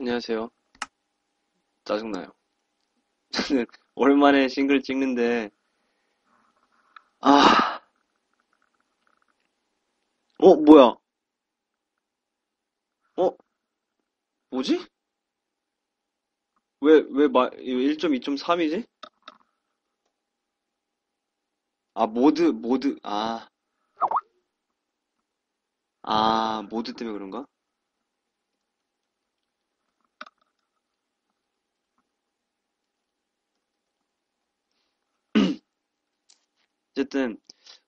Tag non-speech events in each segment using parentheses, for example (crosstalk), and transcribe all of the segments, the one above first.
안녕하세요. 짜증나요. 저는 (laughs) 오랜만에 싱글 찍는데, 아, 어, 뭐야? 어? 뭐지? 왜, 왜, 마, 1.2.3이지? 아, 모드, 모드, 아, 아, 모드 때문에 그런가? 어쨌든,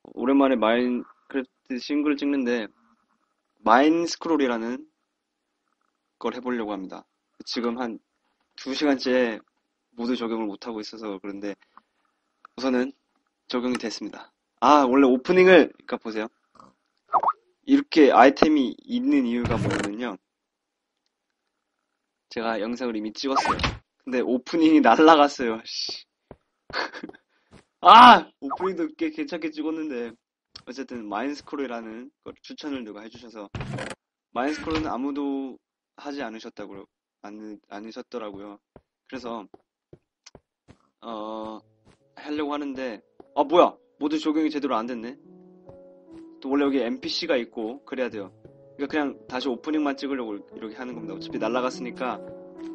오랜만에 마인크래프트 싱글을 찍는데, 마인스크롤이라는 걸 해보려고 합니다. 지금 한 2시간째 모드 적용을 못하고 있어서 그런데, 우선은 적용이 됐습니다. 아, 원래 오프닝을, 그니까 보세요. 이렇게 아이템이 있는 이유가 뭐냐면요. 제가 영상을 이미 찍었어요. 근데 오프닝이 날라갔어요. (laughs) 씨. 아! 오프닝도 꽤 괜찮게 찍었는데. 어쨌든 마인스크롤이라는 걸 추천을 누가 해주셔서 마인스크롤은 아무도 하지 않으셨다고 않, 않으셨더라고요. 그래서 어 하려고 하는데 아 뭐야 모두 적용이 제대로 안 됐네. 또 원래 여기 NPC가 있고 그래야 돼요. 그러니까 그냥 다시 오프닝만 찍으려고 이렇게 하는 겁니다. 어차피 날라갔으니까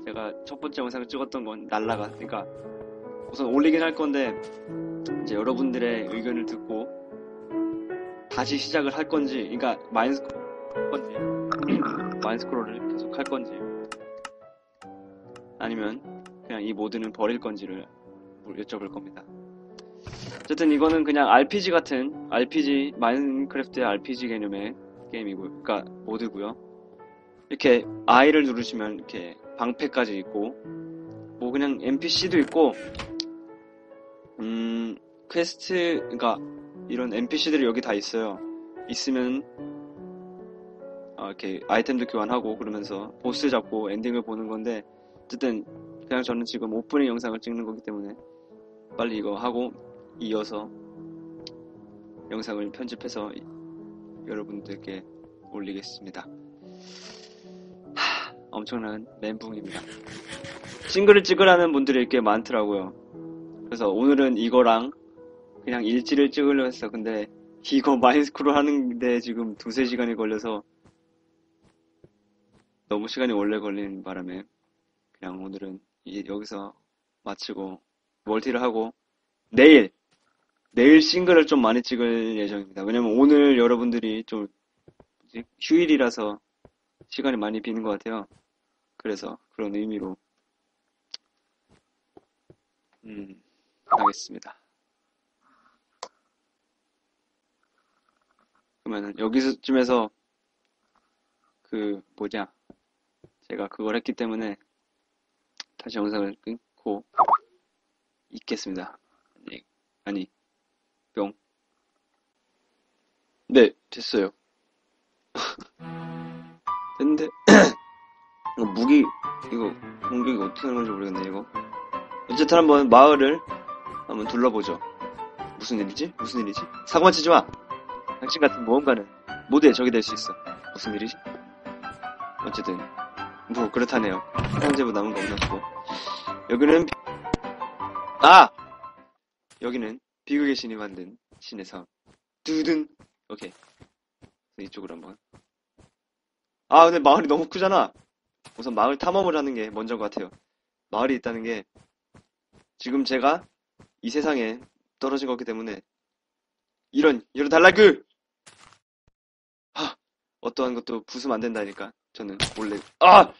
제가 첫 번째 영상을 찍었던 건 날라가. 그러니까 우선 올리긴 할 건데 이제 여러분들의 의견을 듣고 다시 시작을 할 건지, 그러니까 마인스크롤 할 건지, (clears throat) 마인스크롤을 계속 할 건지, 아니면 그냥 이 모드는 버릴 건지를 여쭤볼 겁니다. 어쨌든 이거는 그냥 RPG 같은 RPG 마인크래프트의 RPG 개념의 게임이고요. 그러니까 모드고요. 이렇게 I를 누르시면 이렇게 방패까지 있고 뭐 그냥 NPC도 있고 음 퀘스트 그러니까 이런 NPC들이 여기 다 있어요. 있으면 어, 이렇게 아이템도 교환하고 그러면서 보스 잡고 엔딩을 보는 건데 어쨌든 그냥 저는 지금 오프닝 영상을 찍는 거기 때문에 빨리 이거 하고 이어서 영상을 편집해서 여러분들께 올리겠습니다. 하, 엄청난 멘붕입니다. (laughs) 싱글을 찍으라는 분들이 꽤 많더라고요. 그래서 오늘은 이거랑 그냥 일지를 찍으려 했어. 근데 이거 마인스크롤 하는데 지금 두세 시간이 걸려서 너무 시간이 오래 걸리는 바람에 그냥 오늘은 여기서 마치고 멀티를 하고 내일 내일 싱글을 좀 많이 찍을 예정입니다. 왜냐면 오늘 여러분들이 좀 휴일이라서 시간이 많이 비는 것 같아요. 그래서 그런 의미로 음 하겠습니다. 그러면 여기서쯤에서 그 뭐냐 제가 그걸 했기 때문에 다시 영상을 끊고 있겠습니다. 아니, 아니 뿅. 네, 됐어요. (laughs) 됐는데 (clears throat) 이거 무기 이거 공격이 어떻게 하는 건지 모르겠네 이거. 어쨌든 한번 마을을 한번 둘러보죠. 무슨 일이지? 무슨 일이지? 사고만 치지 마. 당신 같은 모험가는 모두의 적이 될 수 있어. 무슨 일이지? 어쨌든 뭐 그렇다네요. 현재부 남은 거 없었고 여기는 비... 아 여기는 비극의 신이 만든 신의 섬 두둔 오케이 이쪽으로 한번 아 근데 마을이 너무 크잖아 우선 마을 탐험을 하는 게 먼저인 것 같아요 마을이 있다는 게 지금 제가 이 세상에 떨어진 거기 때문에 이런 이런 달라그 하 어떠한 것도 부수면 안 된다니까 저는 몰래 아!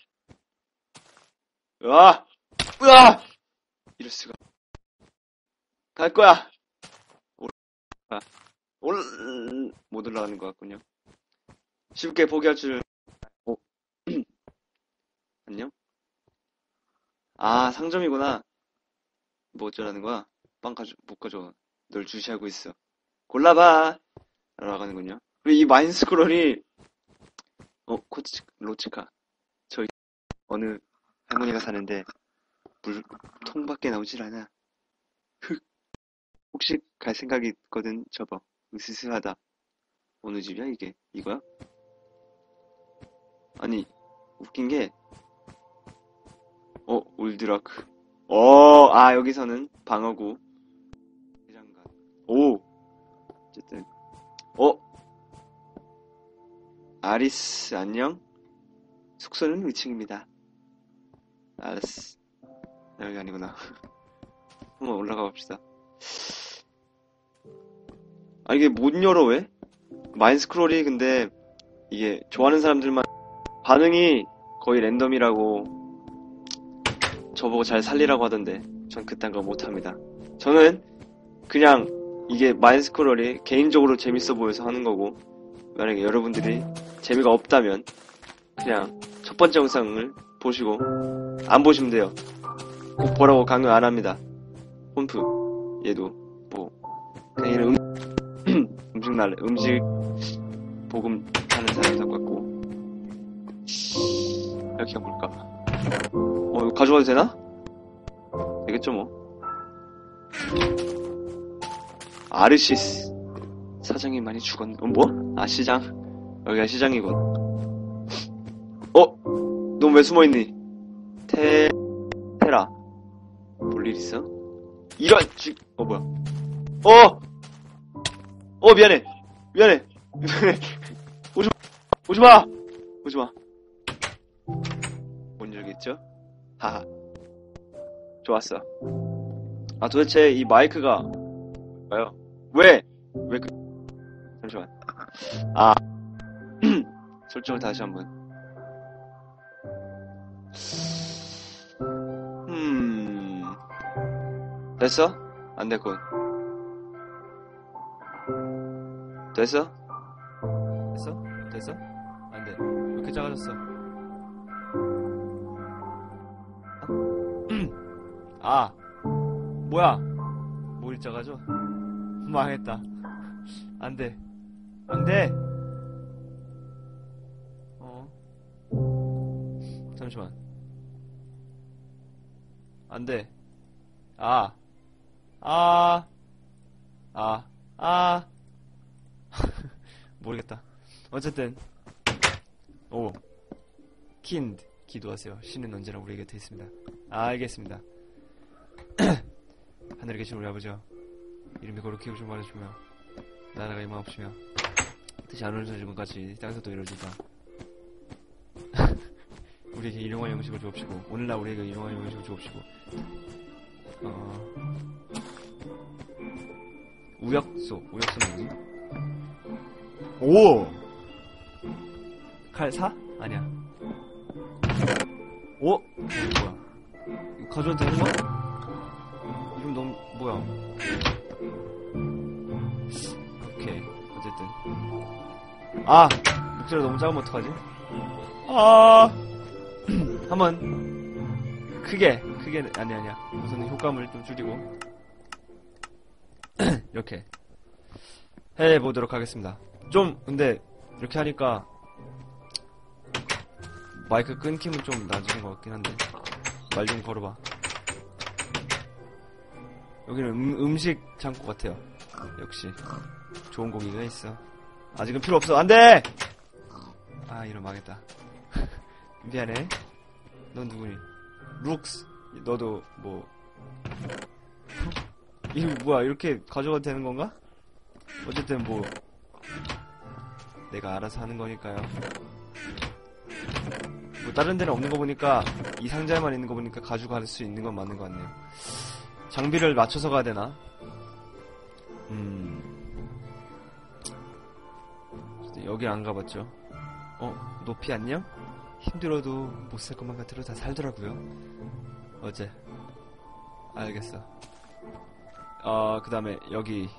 으아! 으아! 이럴 수가 갈 거야 올, 아, 올, 못 올라가는 것 같군요 쉽게 포기할 줄 어. (clears throat) 안녕? 아 상점이구나 뭐 어쩌라는 거야? 빵 가져 못 가져 널 주시하고 있어 골라봐 라고 하는군요 그리고 이 마인스크롤이 어, 코치, 로치카. 저희, 어느 할머니가 사는데, 물 통밖에 나오질 않아. 흑. 혹시 갈 생각이 있거든, 접어. 으스스하다. 어느 집이야, 이게? 이거야? 아니, 웃긴 게, 올드라크. 어, 아, 여기서는 방어구. 오! 어쨌든. 어? 아리스, 안녕? 숙소는 위층입니다. 알았어. 여기 아니구나. (laughs) 한번 올라가 봅시다. 아, 이게 못 열어, 왜? 마인스크롤이 근데, 이게, 좋아하는 사람들만, 반응이 거의 랜덤이라고, 저보고 잘 살리라고 하던데, 전 그딴 거 못합니다. 저는, 그냥, 이게 마인스크롤이 개인적으로 재밌어 보여서 하는 거고, 만약에 여러분들이 재미가 없다면, 그냥, 첫 번째 영상을 보시고, 안 보시면 돼요. 꼭 보라고 강요 안 합니다. 홈프, 얘도, 뭐, 그냥 얘는 음, (clears throat) 음식 날래, 음식, 보금 하는 사람이 같고. 이렇게 해볼까? 어, 가져가도 되나? 되겠죠, 뭐. 아르시스. 사장이 많이 죽었네. 어, 뭐? 아, 시장. 여기가 시장이군. 어? 넌 왜 숨어 있니? 테, 테라. 볼일 있어? 이런, 지, 어, 뭐야. 어! 어, 미안해. 미안해. (laughs) 오지 마. 오지 마. 오지 마. 못 열겠죠? 하하. 좋았어. 아, 도대체 이 마이크가, 뭐요? 왜? 왜 그, 잠시만. 아. (clears throat) 설정을 다시 한 번. 음. 됐어? 안 됐군. 됐어? 됐어? 됐어? 안 돼. 왜 이렇게 작아졌어? (clears throat) 아, 뭐야? 뭘 작아져? 망했다. 안 돼. 안 돼! 어. 잠시만. 안 돼. 아. 아. 아. 아. (laughs) 모르겠다. 어쨌든 오 킨드 기도하세요. 신은 언제나 우리 곁에 있습니다. 아, 알겠습니다. (clears throat) 하늘에 계신 우리 아버지여 이름이 거룩히 오신 말해주며 나라가 임하옵시며 뜻이 하늘에서 것 같이 땅에서도 이루어지다. (laughs) 우리에게 일용할 영식을 주옵시고 오늘날 우리에게 일용할 영식을 주옵시고 어... 우역소 우역소는 뭐지? 오! 칼 사? 아니야. 오? 뭐야? 이거 가져도 되는 거야? 이름 너무, 뭐야? 어쨌든. 아! 목소리가 너무 작으면 어떡하지? 아! (clears throat) 한번, 크게, 크게, 아니, 아니야. 우선 효과음을 좀 줄이고. (clears throat) 이렇게. 해보도록 하겠습니다. 좀 근데 이렇게 하니까 마이크 끊김은 좀 낮은 것 같긴 한데 말 좀 걸어봐 여기는 음, 식 창고 같아요 역시 좋은 고기가 있어 아직은 필요 없어 안 돼 아 이런 망했다 (laughs) 미안해 넌 누구니 룩스 너도 뭐 이거 뭐야 이렇게 가져가도 되는 건가? 어쨌든 뭐 내가 알아서 하는 거니까요. 뭐 다른 데는 없는 거 보니까 이 상자에만 있는 거 보니까 가져갈 수 있는 건 맞는 것 같네요. 장비를 맞춰서 가야 되나? 음. 여기 안 가봤죠. 어, 높이 안녕? 힘들어도 못 살 것만 같아도 다 살더라고요. 어제. 알겠어. 어, 그 다음에 여기.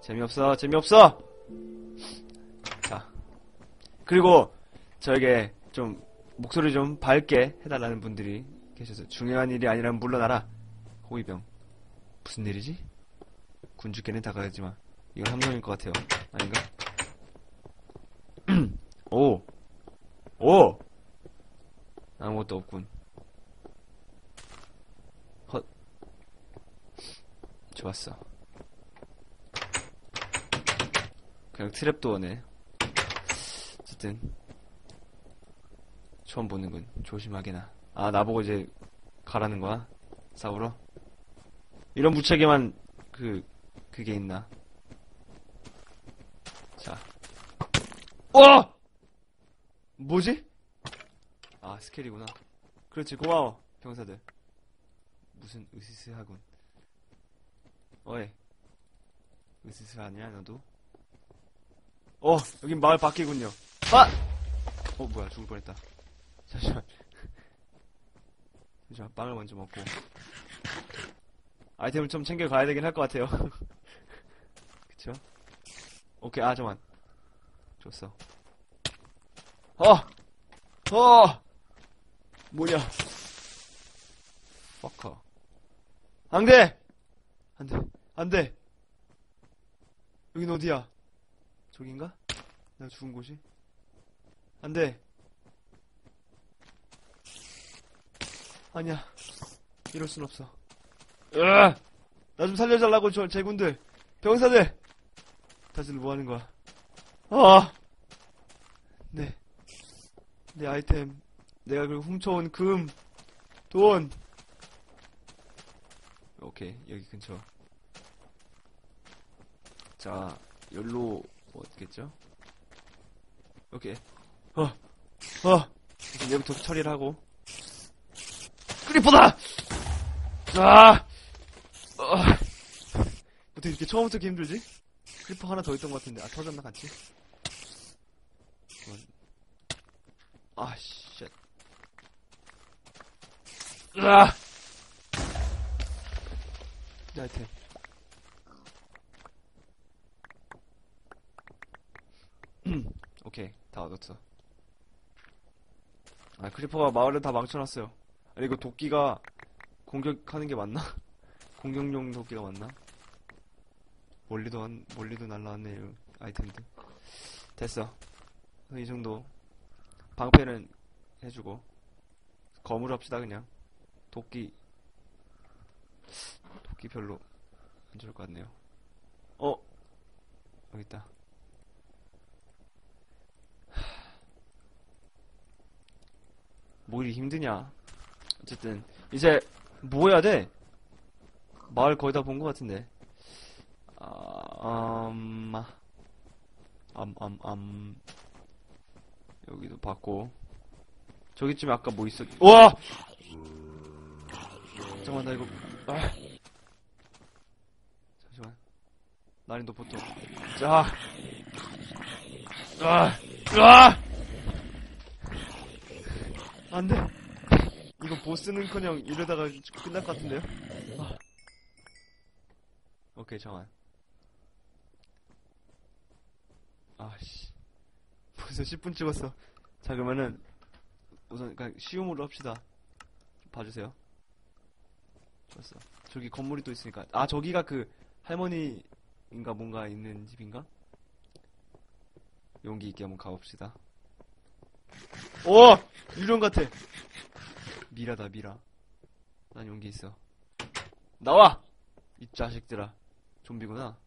재미없어, 재미없어! 자. 그리고 저에게 좀 목소리 좀 밝게 해달라는 분들이 계셔서 중요한 일이 아니라면 물러나라. 호위병. 무슨 일이지? 군주께는 다가가지만 이건 함정일 것 같아요. 아닌가? 오! 오! 아무것도 없군. 헛. 좋았어. 그냥 트랩도어네. 어쨌든 처음 보는군. 조심하게나. 아, 나보고 이제 가라는 거야? 싸우러? 이런 무책임한, 그, 그게 있나. 자. 어! 뭐지? 아, 스켈이구나. 그렇지, 고마워, 병사들. 무슨 으스스하군. 어이. 으스스하냐, 너도? 어, 여긴 마을 밖이군요. 아! 어, 뭐야, 죽을 뻔했다. 잠시만. 잠시만, 빵을 먼저 먹고. 아이템을 좀 챙겨가야 되긴 할 것 같아요. (laughs) 그쵸? 오케이, 아, 잠만. 줬어. 어! 어! 뭐냐. 퍼커. 안 돼! 안 돼. 안 돼! 여긴 어디야? 저긴가? 내가 죽은 곳이? 안 돼. 아니야. 이럴 순 없어. 으아! 나 좀 살려달라고, 저, 제군들. 병사들! 다들 뭐 하는 거야? 아! 네. 내 아이템. 내가 그리고 훔쳐온 금. 돈. 오케이, 여기 근처. 자, 열로, 뭐 어떻겠죠? 오케이. 어, 어! 얘부터 처리를 하고. 크리퍼다! 아! 어. 어떻게 이렇게 처음부터 이렇게 힘들지? 크리퍼 하나 더 있던 것 같은데. 아, 터졌나, 같이? 이건- 아, 쉣. 으아! 내 아이템. (clears throat) 오케이, 다 얻었어. 아, 크리퍼가 마을을 다 망쳐놨어요. 아니, 이거 도끼가 공격하는 게 맞나? (laughs) 공격용 도끼가 맞나? 멀리도, 안, 멀리도 날라왔네, 요 아이템들. 됐어. 이 정도. 방패는 해주고. 검을 합시다, 그냥. 도끼. 도끼 별로 안 좋을 것 같네요. 어? 여기 있다. 뭐 이리 힘드냐. 어쨌든, 이제, 뭐 해야 돼? 마을 거의 다 본 것 같은데. 아, 음, 암, 암, 암. 여기도 봤고. 저기쯤에 아까 뭐 있었, 우와! 잠깐만, 나 이거, 아. 잠시만. 난이도 보통. 자. 아, 아! 안 돼. 이거 보스는커녕 이러다가 끝날 것 같은데요? 아. 오케이, 잠깐. 아씨. 벌써 10분 찍었어. 자, 그러면은, 우선, 그냥 쉬움으로 합시다. 좀 봐주세요. 좋았어. 저기 건물이 또 있으니까. 아, 저기가 그, 할머니인가 뭔가 있는 집인가? 용기 있게 한번 가봅시다. 오! 유령 같아! 미라다, 미라. 난 용기 있어. 나와! 이 자식들아. 좀비구나.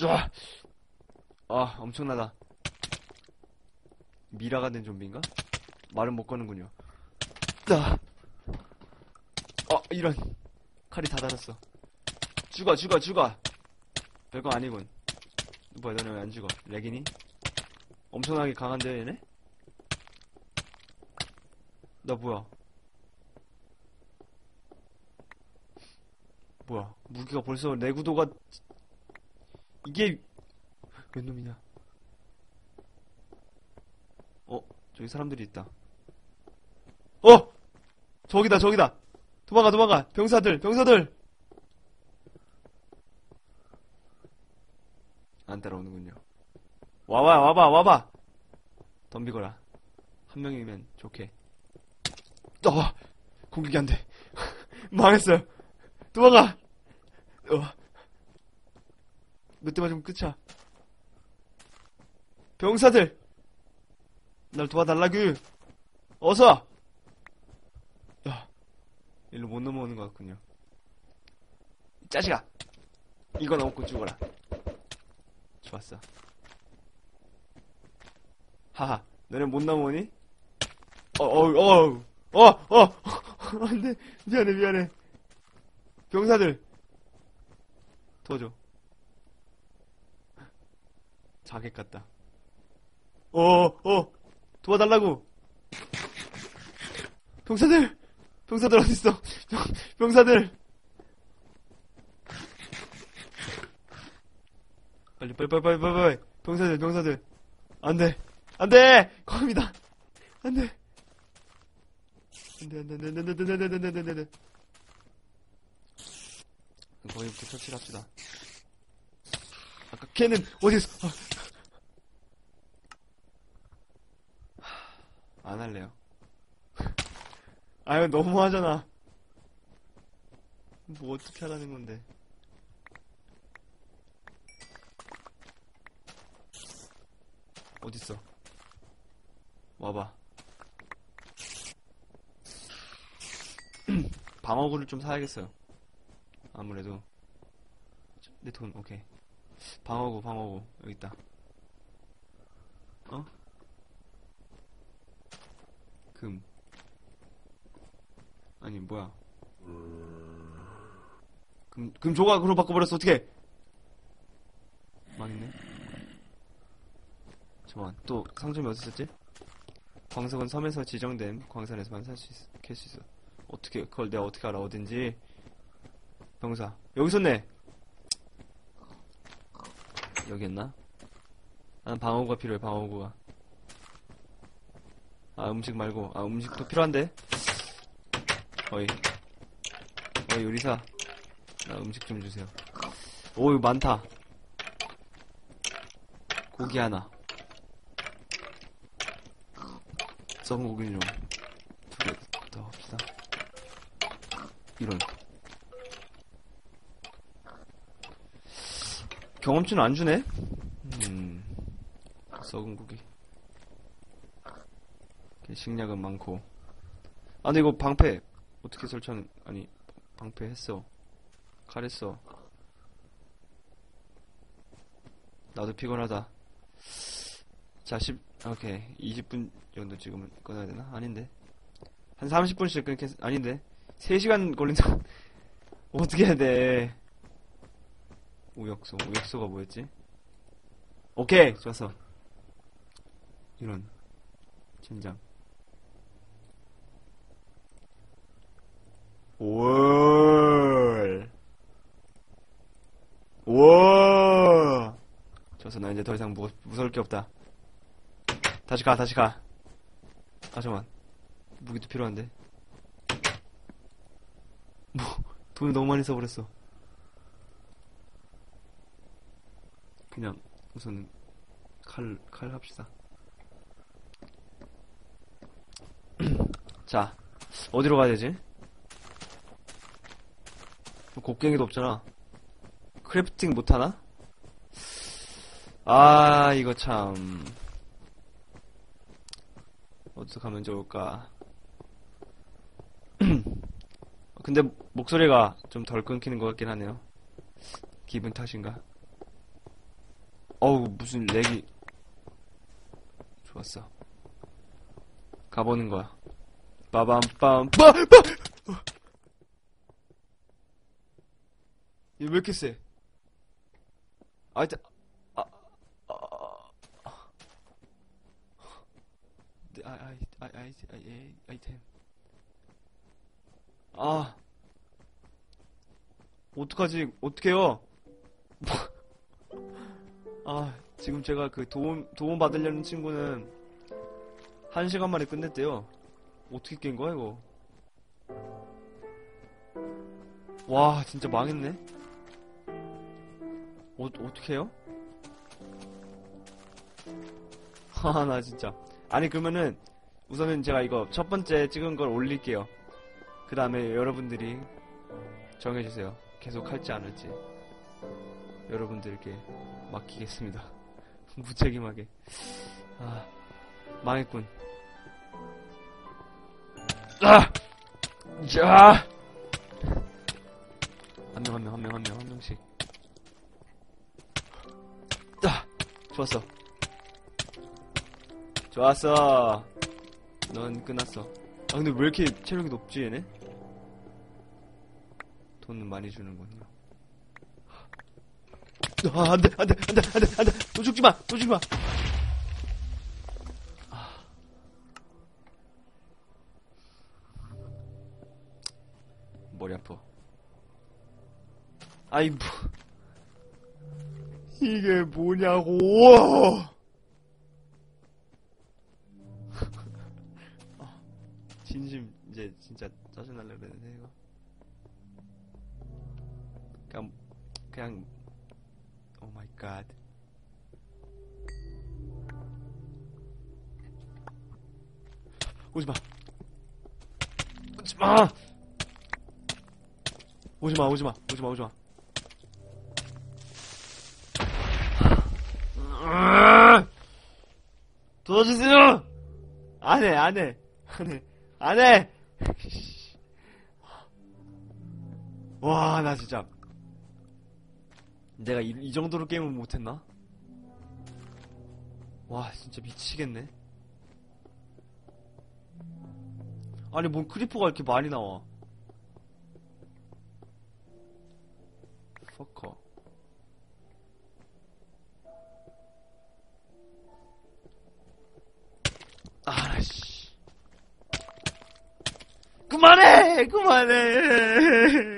쫙! 아, 엄청나다. 미라가 된 좀비인가? 말은 못 거는군요. 아, 어, 이런. 칼이 다 닳았어. 죽어, 죽어, 죽어! 별거 아니군. 뭐야, 너네 왜 안 죽어? 레기니? 엄청나게 강한데, 얘네? 나 뭐야? 뭐야? 무기가 벌써 내구도가 이게 몇 놈이냐? 어, 저기 사람들이 있다. 어! 저기다, 저기다! 도망가, 도망가! 병사들, 병사들! 안 따라오는군요. 와봐, 와봐, 와봐! 덤비거라. 한 명이면 좋게. 어! 공격이 안 돼. (laughs) 망했어요. 도망가! 어. 몇 대 맞으면 끝이야. 병사들! 날 도와달라구! 어서! 야, 일로 못 넘어오는 것 같군요. 이 자식아! 이거 넘고 죽어라. 좋았어. 하하, 너네 못 넘어오니? 어, 어우, 어우. 어, 어, (laughs) 안 돼. 미안해, 미안해. 병사들. 도와줘. 자객 같다. 어, 어, 도와달라고. 병사들! 병사들 어딨어? 병, 병사들! 빨리, 빨리, 빨리, 빨리, 빨리, 빨리. 병사들, 병사들. 안 돼. 안 돼! 겁니다. 안 돼. 안 돼, 안 돼, 안 돼, 안 돼, 안 돼, 안 돼, 안 돼, 안 돼, 안 돼. 거기부터 처치를 합시다. 아까 걔는 어디 있어? 아. 안 할래요. (laughs) 아유, 너무 하잖아. 뭐 어떻게 하라는 건데. 어딨어? 와봐. (clears throat) 방어구를 좀 사야겠어요. 아무래도. 내 돈, 오케이. 방어구, 방어구. 여기 있다. 어? 금. 아니, 뭐야. 금, 금 조각으로 바꿔버렸어, 어떻게 망했네. 잠깐만, 또 상점이 어디 있었지? 광석은 섬에서 지정된 광산에서만 살 수 있어, 캘수 있어. 어떻게, 그걸 내가 어떻게 알아, 어딘지. 병사. 여기 있었네! 여기였나? 나는 방어구가 필요해, 방어구가. 아, 음식 말고. 아, 음식도 필요한데? 어이. 어이, 요리사. 나 음식 좀 주세요. 오, 이거 많다. 고기 하나. 썩은 고기를 좀. 두개더 합시다. 이런. 경험치는 안 주네? 음. 썩은 고기. 식량은 많고. 아, 근데 이거 방패. 어떻게 설치하는, 아니, 방패 했어. 칼 했어. 나도 피곤하다. 자, 10, 오케이. 20분 정도 지금은 끊어야 되나? 아닌데. 한 30분씩 끊겠, 아닌데. 3시간 걸린다. (laughs) 어떻게 해야 돼. 우역소. 우역소가 뭐였지? 오케이! 좋았어. 이런. 젠장. 월. 와. 좋았어. 나 이제 더 이상 무, 무서울 게 없다. 다시 가, 다시 가. 아, 잠깐만. 무기도 필요한데. 뭐, 돈을 너무 많이 써버렸어. 그냥, 우선, 칼, 칼 합시다. (clears throat) 자, 어디로 가야 되지? 곡괭이도 없잖아. 크래프팅 못하나? 아, 이거 참. 어디서 가면 좋을까? (clears throat) 근데 목소리가 좀 덜 끊기는 것 같긴 하네요. 기분 탓인가? 어우, 무슨 렉이. 좋았어. 가보는 거야. 빠밤빰, 빠! 빠! 얘 왜 이렇게 세? 아이템, 아, 아, 아, 네, 아, 아이, 아이, 아이, 아이, 아이템. 아, 어떡하지, 어떡해요? 아, 지금 제가 그 도움, 도움 받으려는 친구는 한 시간 만에 끝냈대요. 어떻게 깬 거야, 이거? 와, 진짜 망했네? 어, 어떻게 해요? 하, 나 진짜. 아니, 그러면은, 우선은 제가 이거 첫 번째 찍은 걸 올릴게요. 그 다음에 여러분들이 정해주세요. 계속 할지 안 할지. 여러분들께 맡기겠습니다. (laughs) 무책임하게. 아, 망했군. 아! 자! 한 명, 한 명, 한 명, 한 명, 한 명씩. 좋았어. 좋았어. 넌 끝났어. 아, 근데 왜 이렇게 체력이 높지, 얘네? 돈은 많이 주는군요. 아, 안 돼, 안 돼, 안 돼, 안 돼, 안 돼. 또 죽지 마, 또 죽지 마. 아. 머리 아파. 아이, 뭐. 이게 뭐냐고. 아, 진심, 이제 진짜 짜증날려 그랬는데, 이거. 그냥, 그냥, 오 마이 갓. 오지 마. 오지 마. 오지 마, 오지 마, 오지 마, 오지 마. 도와주세요! 안 해, 안 해, 안 해, 안 해! 와, 나 진짜. 내가 이, 이 정도로 게임을 못했나? 와, 진짜 미치겠네. 아니, 뭔 크리퍼가 이렇게 많이 나와. 퍼커. 아씨. 그만해! 그만해!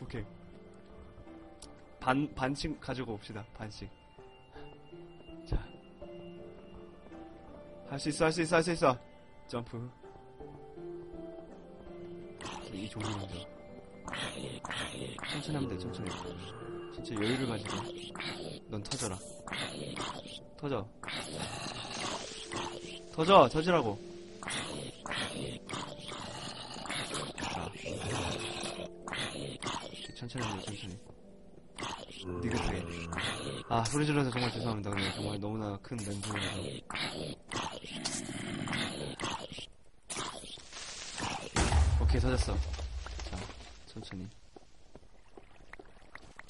오케이. 반, 반씩 가지고 옵시다. 반씩. 자. 할 수 있어, 할 수 있어, 할 수 있어. 점프. 이 종류 먼저. 천천히 하면 돼, 천천히. 진짜 여유를 가지고. 넌 터져라. 터져. 터져, 터지라고. 천천히 돼, 천천히. 느긋하게. 아, 소리 질러서 정말 죄송합니다. 근데 정말 너무나 큰 멘붕이라서. 오케이, 터졌어. 자, 천천히.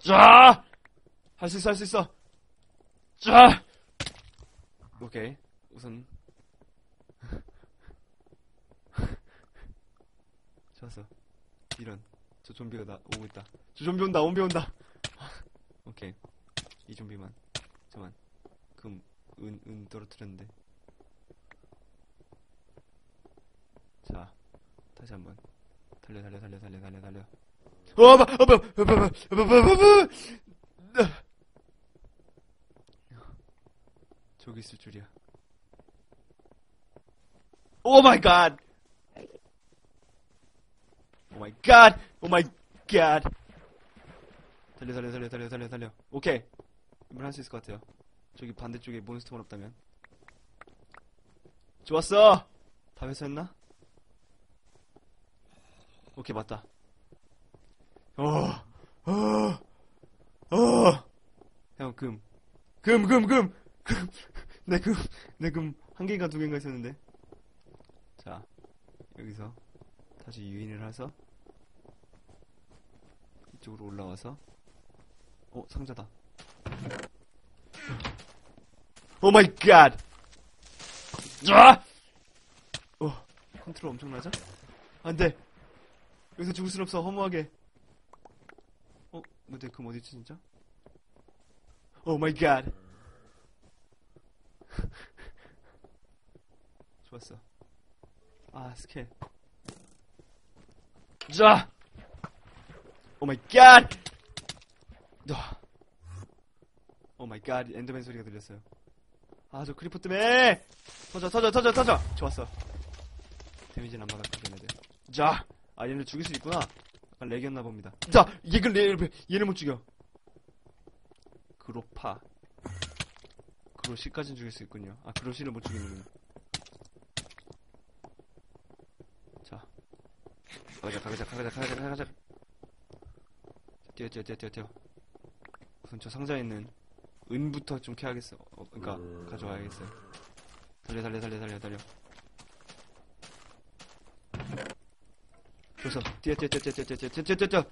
자! 할 수 있어, 할 수 있어! 자! 오케이. 우선. (laughs) 좋았어. 이런. 저 좀비가 나, 오고 있다. 저 좀비 온다, 좀비 온다! (laughs) 오케이. 이 좀비만. 잠만. 금, 은, 은 떨어뜨렸는데. 자. 다시 한 번. 달려, 달려, 달려, 달려, 달려, 달려. 어, 봐, 어, 봐, 어, 봐, 어, 봐, 어, 봐, 어, 봐, 어, 봐, 어, 봐. 저기 있을 줄이야. 오 마이 갓! 오 마이 갓! 오 마이 갓! 달려 달려 달려 달려 달려 달려. 오케이. 이번 할수 있을 것 같아요. 저기 반대쪽에 몬스터가 없다면. 좋았어! 다 회수했나? 오케이 맞다. 어, 어, 어. 형 금. 금, 금, 금! 금. (laughs) 내 금, 내 금 한 개인가 두 개인가 있었는데. 자, 여기서 다시 유인을 해서 이쪽으로 올라와서 어, 상자다. 오 마이 갓! 아! 어, 컨트롤 엄청나죠? 안 돼! 여기서 죽을 순 없어, 허무하게. 어, 근데 금 어디있지, 진짜? 오 마이 갓! (laughs) 좋았어. 아, 스킬. 자! 오 마이 갓! 너. 오 마이 갓, 엔더맨 소리가 들렸어요. 아, 저 크리퍼 때문에! 터져, 터져, 터져, 터져! 좋았어. 데미지는 안 받았고, 걔네들. 자! 아, 얘네 죽일 수 있구나. 약간 렉이었나 봅니다. 자! 얘를, 얘를, 얘를 못 죽여. 그로파. 그로시까지는 죽일 수 있군요. 아, 그로시를 못 죽이는군요. 자. 가자, 가자, 가자, 가자, 가자, 가자. 뛰어, 뛰어, 뛰어, 뛰어, 뛰어. 우선 저 상자에 있는 은부터 좀 캐야겠어. 어, 그니까, 가져와야겠어요. 달려, 달려, 달려, 달려, 달려. 좋았어. 뛰어, 뛰어, 뛰어, 뛰어, 뛰어, 뛰어, 뛰어, 뛰어, 뛰어, 뛰어.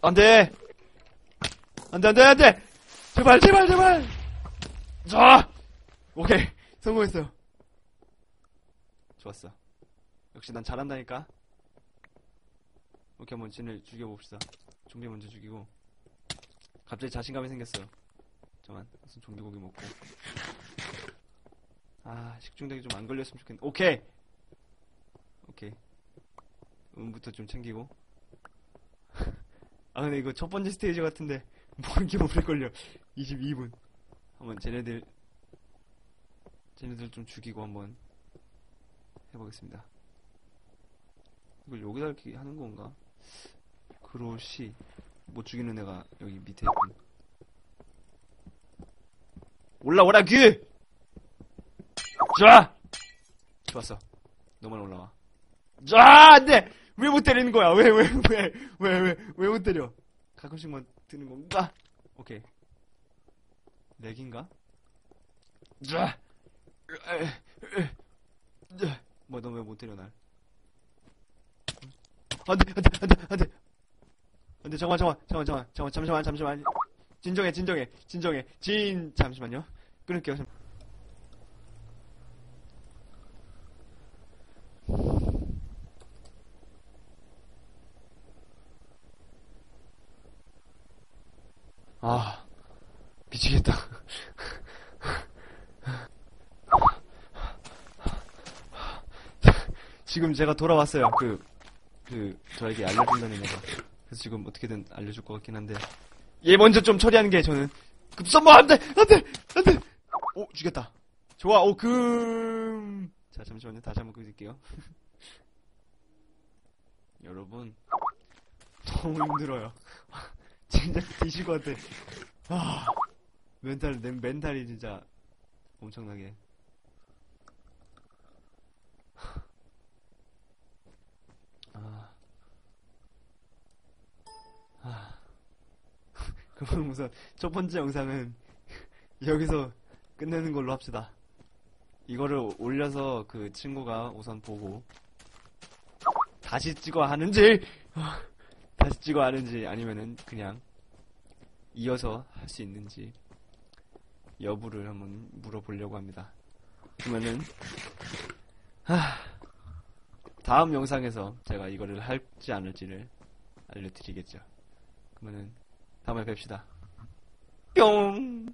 안 돼! 안 돼, 안 돼, 안 돼! 제발, 제발, 제발! 자! 오케이. 성공했어요. 좋았어. 역시 난 잘한다니까. 오케이, 한번 진을 죽여봅시다. 좀비 먼저 죽이고. 갑자기 자신감이 생겼어요. 잠깐만, 무슨 좀비 고기 먹고. 아, 식중독이 좀 안 걸렸으면 좋겠는데. 오케이! 오케이. 음부터 좀 챙기고. (laughs) 아, 근데 이거 첫 번째 스테이지 같은데, 뭐 이렇게 오래 걸려. 22분. 한번 쟤네들, 쟤네들 좀 죽이고 한번 해보겠습니다. 이걸 여기다 이렇게 하는 건가? 그로시. 못 죽이는 애가 여기 밑에 있군. 올라오라, 그! 자! 좋았어. 너만 올라와. 자! 안 돼! 왜 못 때리는 거야? 왜, 왜, 왜, 왜, 왜, 왜 못 때려? 가끔씩만 드는 건가? 오케이. 렉인가? 자! 뭐, 너왜 못 때려, 날? 안 돼, 안 돼, 안 돼, 안 돼! 안 돼, 잠깐만, 잠깐만, 잠깐만, 잠깐만, 잠시만, 잠시만. 진정해, 진정해, 진정해. 진, 잠시만요. 끊을게요. 잠- 아, 미치겠다. (laughs) 지금 제가 돌아왔어요. 그, 그, 저에게 알려준다는 애가. 그래서 지금 어떻게든 알려줄 것 같긴 한데. 얘 먼저 좀 처리하는 게 저는. 급선모 안 돼! 안 돼! 안 돼! 오, 죽였다. 좋아, 오, 금. 자, 잠시만요. 다시 한번 끄릴게요. (laughs) 여러분. 너무 힘들어요. (laughs) 진짜 뒤질 것 같아. 아, 멘탈, 내 멘탈이 진짜 엄청나게. 아. 아. 그럼 우선 첫 번째 영상은 (laughs) 여기서 끝내는 걸로 합시다. 이거를 올려서 그 친구가 우선 보고 다시 찍어 하는지 (laughs) 다시 찍어 하는지 아니면은 그냥 이어서 할 수 있는지 여부를 한번 물어보려고 합니다. 그러면은 하, 다음 영상에서 제가 이거를 할지 안 할지를 알려드리겠죠. 그러면은 다음에 뵙시다. 뿅!